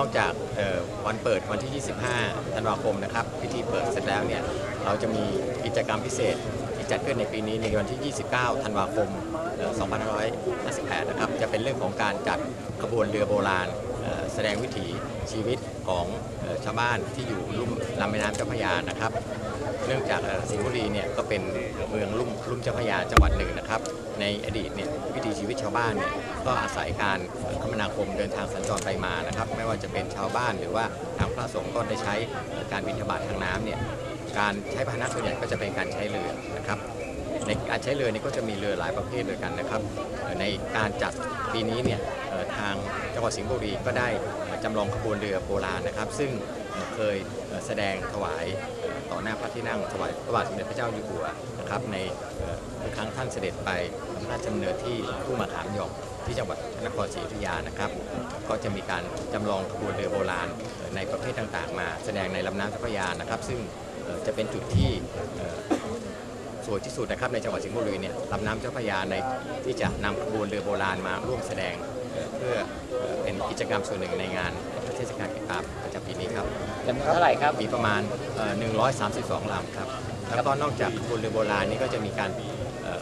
นอกจากวันเปิดวันที่ 25 ธันวาคมนะครับพิธีเปิดเสร็จแล้วเนี่ยเราจะมีกิจกรรมพิเศษที่จัดขึ้นในปีนี้ในวันที่ 29 ธันวาคม 2558 นะครับ จะเป็นเรื่องของการจัดขบวนเรือโบราณแสดงวิถีชีวิตของชาวบ้านที่อยู่ลุ่มลำแม่น้ำเจ้าพระยานะครับ เนื่องจากสิงห์บุรีเนี่ยก็เป็นเมืองลุ่มลุ่มเจ้าพระยาจังหวัดหนึ่งนะครับ ในอดีตเนี่ย วิถีชีวิตชาวบ้านเนี่ยก็อาศัยการคมนาคมเดินทางสัญจรไปมานะครับ ไม่ว่าจะเป็นชาวบ้านหรือว่าทางพระสงฆ์ก็ได้ใช้การบิณฑบาตทางน้ำเนี่ยการใช้พาหนะส่วนใหญ่ก็จะเป็นการใช้เรือนะครับในการใช้เรือนี่ก็จะมีเรือหลายประเภทด้วยกันนะครับ ในการจัดปีนี้เนี่ยทางจังหวัดสิงห์บุรีก็ได้จำลองขบวนเรือโบราณนะครับ ซึ่งเคยแสดงถวาย ต่อหน้าพระที่นั่งถวายพระบาทสมเด็จพระเจ้าอยู่หัวนะครับในครั้งท่านเสด็จไปพระราชดำเนินที่ทุ่งมะขามหยองที่จังหวัดพระนครศรีอยุธยานะครับ ก็จะมีการจำลองขบวนเรือโบราณในประเภทต่างๆ มาแสดงในลำน้ำเจ้าพระยานะครับ ซึ่งจะเป็นจุดที่สวยที่สุดนะครับในจังหวัดสิงห์บุรีเนี่ยลำน้ำเจ้าพระยาในที่จะนำขบวนเรือโบราณมาร่วมแสดงเพื่อเอ่อเป็นกิจกรรมส่วนหนึ่งในงานเทศ จำนวนเท่าไหร่ครับ มีประมาณเอ่อ132ลำครับ แล้วก็นอกจากขบวนเรือโบราณนี้ก็จะมีการเอ่อ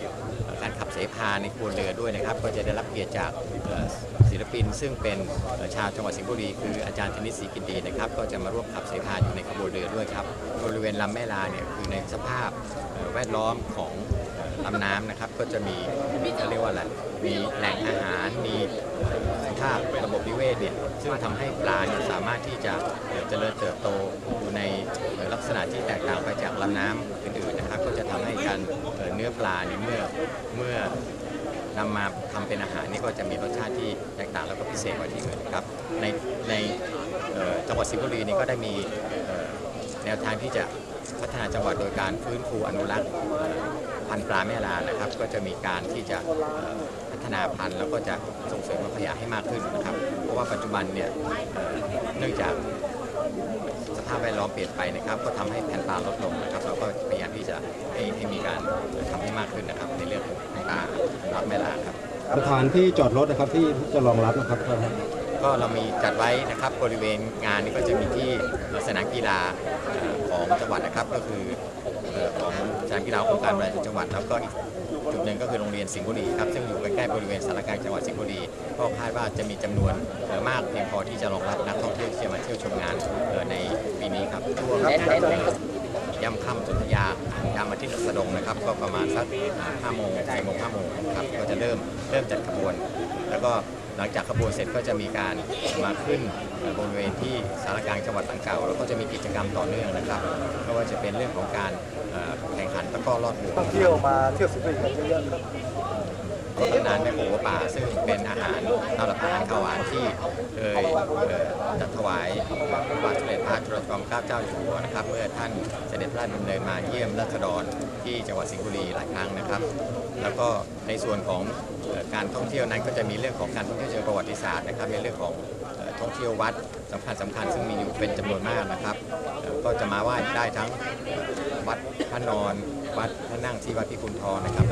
การขับเสพาในขบวนเรือด้วยนะครับ ก็จะได้รับเกียรติจากเอ่อศิลปิน ซึ่งเป็นเอ่อชาวจังหวัดสิงห์บุรี คืออาจารย์ธนิตศรีกินดีนะครับ ก็จะมาร่วมขับเสพาอยู่ในขบวนเรือด้วยครับ บริเวณลำแม่ลาเนี่ยคือในสภาพเอ่อแวดล้อมของเอ่อ ลำน้ำนะครับก็จะมีเขาเรียกว่าอะไรมีแหล่งอาหารมีสภาพระบบนิเวศเนี่ยซึ่งทำให้ปลาเนี่ยสามารถที่จะเอ่อเจริญเติบโตอยู่ในเอ่อลักษณะที่แตกต่างไปจากลำน้ำอื่นๆนะครับก็จะทำให้การเอ่อเนื้อปลาเนี่ยเมื่อเมื่อนำมาทำเป็นอาหารนี่ก็จะมีรสชาติที่แตกต่างแล้วก็พิเศษกว่าที่อื่นครับในในเอ่อจังหวัดสิงห์บุรีนี่ก็ได้มีเอ่อแนวทางที่จะ พัฒนาจังหวัดโดยการฟื้นฟูอนุรักษ์เอ่อพันธุ์ปลาแม่ลานะครับ ก็จะมีการที่จะเอ่อพัฒนาพันธุ์แล้วก็จะส่งเสริมการขยายให้มากขึ้นนะครับ เพราะว่าปัจจุบันเนี่ยเอ่อเนื่องจากสภาพแวดล้อมเปลี่ยนไปนะครับ ก็ทำให้แผ่นปลาลดลงนะครับ เราก็พยายามที่จะให้ให้มีการทำให้มากขึ้นนะครับ ในเรื่องของปลารับแม่ลาครับสถานที่จอดรถนะครับที่จะรองรับนะครับท่านก็เรามีจัดไว้นะครับบริเวณงานนี้ก็จะมีที่สนามกีฬาเอ่อของจังหวัดนะครับ ก็คือของสนามกีฬาองค์การบริหารจังหวัดแล้วก็อีกจุดหนึ่งก็คือโรงเรียนสิงห์บุรีครับซึ่งอยู่ใกล้ๆบริเวณสารกลางจังหวัดสิงห์บุรีก็คาดว่าจะมีจำนวนเอ่อมากเพียงพอที่จะรองรับนักท่องเที่ยวที่จะมาเที่ยวชมงานในปีนี้ครับช่วงเน้นย่ำค่ำสุนทยายามอาทิตย์สะดงนะครับ ก็ประมาณสัก5โมง4โมง5โมงครับก็จะเริ่มเริ่มจัดขบวน แล้วก็ หลังจากขบวนเสร็จก็จะมีการมาขึ้นเอ่อบริเวณที่สารกลางจังหวัดตังเก่าแล้วก็จะมีกิจกรรมต่อเนื่องนะครับไม่ว่าจะเป็นเรื่องของการเอ่อแข่งขันตะกร้อลอดห่วงท่องเที่ยวมาเที่ยวสิงห์บุรีกันเยอะๆครับก็ตำนานแม่โขงป่าซึ่งเป็นอาหารข้าวหลักอาหารข้าวหวานที่เคยเอ่อจัดถวายพระบาทสมเด็จ พระจุลจอมเกล้าเจ้าอยู่หัวนะครับ เมื่อท่านเสด็จพระราชดำเนินมาเยี่ยมราษฎรที่จังหวัดสิงห์บุรีหลายครั้งนะครับ แล้วก็ในส่วนของการท่องเที่ยวนั้นก็จะมีเรื่องของการท่องเที่ยวเชิงประวัติศาสตร์นะครับในเรื่องของท่องเที่ยววัดสำคัญสำคัญซึ่งมีอยู่เป็นจำนวนมากนะครับ ก็จะมาไหว้ได้ทั้งวัดพระนอน วัดพระนั่งที่วัดพิกุลทองนะครับ